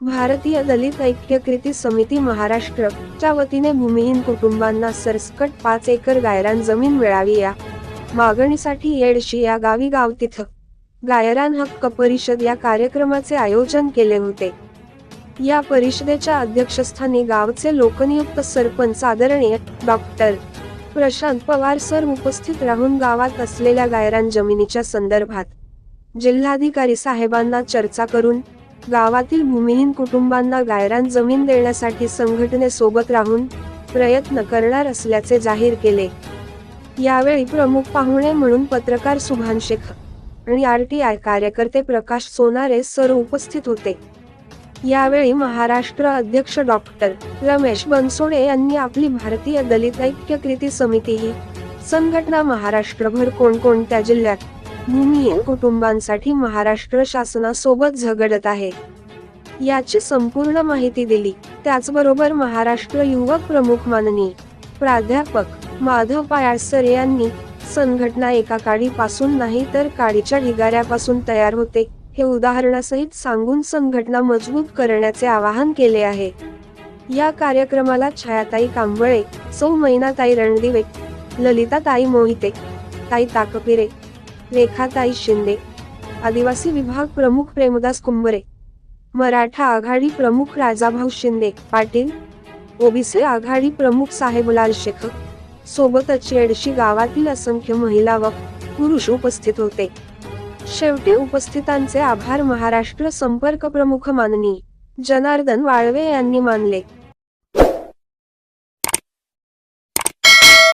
भारतीय दलित ऐक्य कृती समिती महाराष्ट्र च्या वतीने भूमिहीन कुटुंबांना सरसकट पाच एकर गायरान जमीन मिळावी या मागणीसाठी येडशी या गावी गाव तिथं गायरान हक्क परिषद या कार्यक्रमाचे आयोजन केले होते. या परिषदेच्या अध्यक्षस्थानी गावचे लोकनियुक्त सरपंच आदरणीय डॉक्टर प्रशांत पवार सर उपस्थित राहून गावात असलेल्या गायरान जमिनीच्या संदर्भात जिल्हाधिकारी साहेबांना चर्चा करून गावातील भूमिहीन कुटुंबांना गायरान जमीन देण्यासाठी संघटनेसोबत राहून प्रयत्न करणार असल्याचे जाहीर केले. यावेळी प्रमुख पाहुणे म्हणून पत्रकार सुभान शेख आणि आर टी आय कार्यकर्ते प्रकाश सोनारे सर उपस्थित होते. यावेळी महाराष्ट्र अध्यक्ष डॉक्टर रमेश बनसोडे यांनी आपली भारतीय दलित ऐक्य कृती समिती ही संघटना महाराष्ट्रभर कोणकोणत्या जिल्ह्यात भूमिहीन कुटुंबांसाठी महाराष्ट्र शासनासोबत झगडत आहे. याची संपूर्ण माहिती दिली. त्याचबरोबर महाराष्ट्र युवक प्रमुख माननीय प्राध्यापक माधव पायासर यांनी संघटना एका काडीपासून नाही तर काडीच्या ढिगाऱ्यापासून तयार होते हे उदाहरणासहित सांगून संघटना मजबूत करण्याचे आवाहन केले आहे. या कार्यक्रमाला छायाताई कांबळे सौ मैनाताई रणदिवे ललिताताई मोहिते ताई ताकपिरे रेखाताई शिंदे. आदिवासी विभाग प्रमुख प्रेमदास कुंभरे मराठा आघाडी प्रमुख राजाभाऊ शिंदे पाटील. ओबीसी आघाडी प्रमुख साहेबलाल शेख सोबतच येडशी गावातील असंख्य महिला व पुरुष उपस्थित होते. शेवटी उपस्थितांचे आभार महाराष्ट्र संपर्क प्रमुख माननीय. जनार्दन वाळवे यांनी मानले.